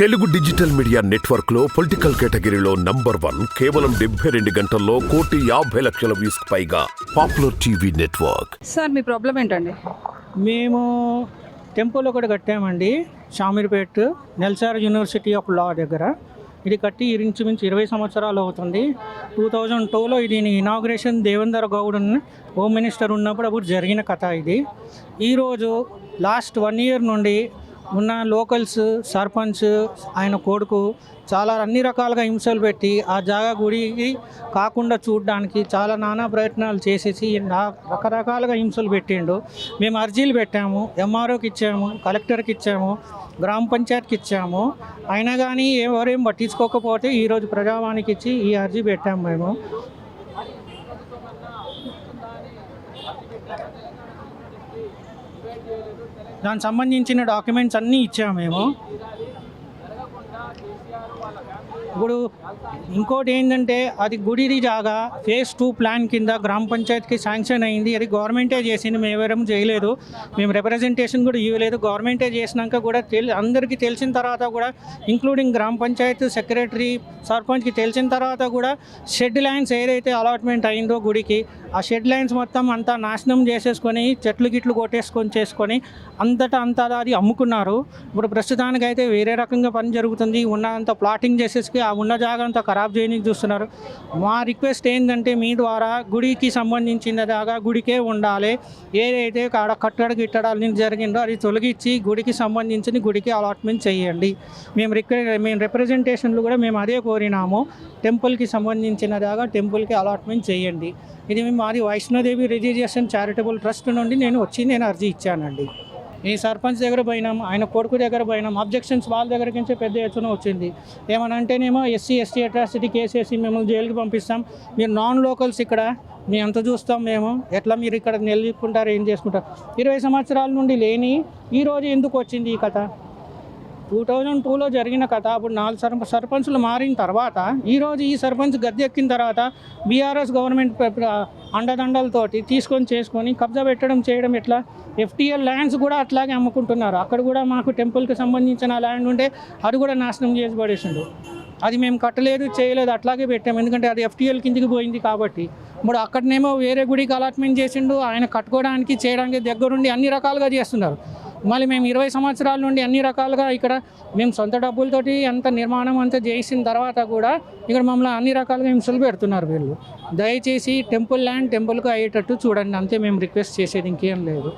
Telugu digital media నెట్వర్క్లో political కేటగిరీలో number one కేవలం డెబ్బై రెండు గంటల్లో కోటి యాభై లక్షల వ్యూస్ పైగా పాపులర్ టీవీ నెట్వర్క్. సార్ మీ ప్రాబ్లం ఏంటండి? మేము టెంపుల్ ఒకటి కట్టామండి Shamirpet NALSAR university of law దగ్గర. ఇది కట్టి ఇంచుమించు ఇరవై సంవత్సరాలు అవుతుంది. టూ థౌజండ్ టూలో ఇది inauguration Devender Goud home minister ఉన్నప్పుడు అప్పుడు జరిగిన కథ ఇది. ఈరోజు లాస్ట్ వన్ ఇయర్ నుండి ఉన్న లోకల్స్ సర్పంచ్ ఆయన కొడుకు చాలా అన్ని రకాలుగా హింసలు పెట్టి ఆ జాగా గుడికి కాకుండా చూడడానికి చాలా నానా ప్రయత్నాలు చేసేసి నా- రకరకాలుగా హింసలు పెట్టిండు. మేము అర్జీలు పెట్టాము ఎంఆర్ఓకి ఇచ్చాము కలెక్టర్కి ఇచ్చాము గ్రామ పంచాయత్కి ఇచ్చాము. అయినా కానీ ఎవరేం పట్టించుకోకపోతే ఈరోజు ప్రజావానికి ఇచ్చి ఈ అర్జీ పెట్టాము మేము. దానికి సంబంధించిన డాక్యుమెంట్స్ అన్నీ ఇచ్చాము మేము. ఇప్పుడు ఇంకోటి ఏంటంటే అది గుడిది జాగా ఫేజ్ టూ ప్లాన్ కింద గ్రామ పంచాయతీకి శాంక్షన్ అయింది. అది గవర్నమెంటే చేసింది మేము చేయలేదు. మేము రిప్రజెంటేషన్ కూడా ఇవ్వలేదు. గవర్నమెంటే చేసినాక కూడా తెలి అందరికీ తెలిసిన తర్వాత కూడా ఇంక్లూడింగ్ గ్రామ పంచాయతీ సెక్రటరీ సర్పంచ్కి తెలిసిన తర్వాత కూడా షెడ్ లైన్స్ ఏదైతే అలాట్మెంట్ అయిందో గుడికి ఆ షెడ్ లైన్స్ మొత్తం అంతా నాశనం చేసేసుకొని చెట్లు గిట్లు కొట్టేసుకొని చేసుకొని అంతటా అంతా అది అమ్ముకున్నారు. ఇప్పుడు ప్రస్తుతానికి అయితే వేరే రకంగా పని జరుగుతుంది. ఉన్నంత ప్లాటింగ్ చేసేసి ఆ ఉన్న జాగంతా ఖరాబ్ చేయడానికి చూస్తున్నారు. మా రిక్వెస్ట్ ఏంటంటే మీ ద్వారా గుడికి సంబంధించిన దాకా గుడికే ఉండాలి. ఏదైతే కాడ కట్టడ గిట్టడాలని జరిగిందో అది తొలగించి గుడికి సంబంధించిన గుడికి అలాట్మెంట్ చేయండి. మేము రిక్వె మేము రిప్రజెంటేషన్లు కూడా మేము అదే కోరినాము. టెంపుల్కి సంబంధించిన దాకా టెంపుల్కి అలాట్మెంట్ చేయండి. ఇది మేము మాది వైష్ణోదేవి రిజిస్ట్రేషన్ చారిటబుల్ ట్రస్ట్ నుండి నేను వచ్చి నేను అర్జీ ఇచ్చానండి. ఈ సర్పంచ్ దగ్గర పోయినాం ఆయన కొడుకు దగ్గర పోయినాం అబ్జెక్షన్స్ వాళ్ళ దగ్గర నుంచి పెద్ద ఎత్తున వచ్చింది. ఏమని అంటేనేమో ఎస్సీ ఎస్టీ అట్రాసిటీ కేసేసి మిమ్మల్ని జైలుకి పంపిస్తాం. మీరు నాన్ లోకల్స్ ఇక్కడ మీ అంత చూస్తాం మేము. ఎట్లా మీరు ఇక్కడ నిలుపుకుంటారు ఏం చేసుకుంటారు? ఇరవై సంవత్సరాల నుండి లేని ఈరోజు ఎందుకు వచ్చింది ఈ కథ? టూ థౌజండ్ టూలో జరిగిన కథ అప్పుడు నాలుగు సర్ప సర్పంచులు మారిన తర్వాత ఈరోజు ఈ సర్పంచ్ గద్దె ఎక్కిన తర్వాత బీఆర్ఎస్ గవర్నమెంట్ అండదండలతోటి తీసుకొని చేసుకొని కబ్జా పెట్టడం చేయడం ఎట్లా? ఎఫ్టీఎల్ ల్యాండ్స్ కూడా అట్లాగే అమ్ముకుంటున్నారు. అక్కడ కూడా మాకు టెంపుల్కి సంబంధించిన ల్యాండ్ ఉంటే అది కూడా నాశనం చేసి పడేసిండు అది మేము కట్టలేదు చేయలేదు అట్లాగే పెట్టాము. ఎందుకంటే అది ఎఫ్టీఎల్ కిందికి పోయింది కాబట్టి. ఇప్పుడు అక్కడనేమో వేరే గుడికి అలాట్మెంట్ చేసిండు. ఆయన కట్టుకోవడానికి చేయడానికి దగ్గరుండి అన్ని రకాలుగా చేస్తున్నారు. మళ్ళీ మేము ఇరవై సంవత్సరాల నుండి అన్ని రకాలుగా ఇక్కడ మేము సొంత డబ్బులతోటి అంత నిర్మాణం అంతా చేసిన తర్వాత కూడా ఇక్కడ మమ్మల్ని అన్ని రకాలుగా హింసలు పెడుతున్నారు వీళ్ళు. దయచేసి టెంపుల్ ల్యాండ్ టెంపుల్కి అయ్యేటట్టు చూడండి. అంతే మేము రిక్వెస్ట్ చేసేది ఇంకేం లేదు.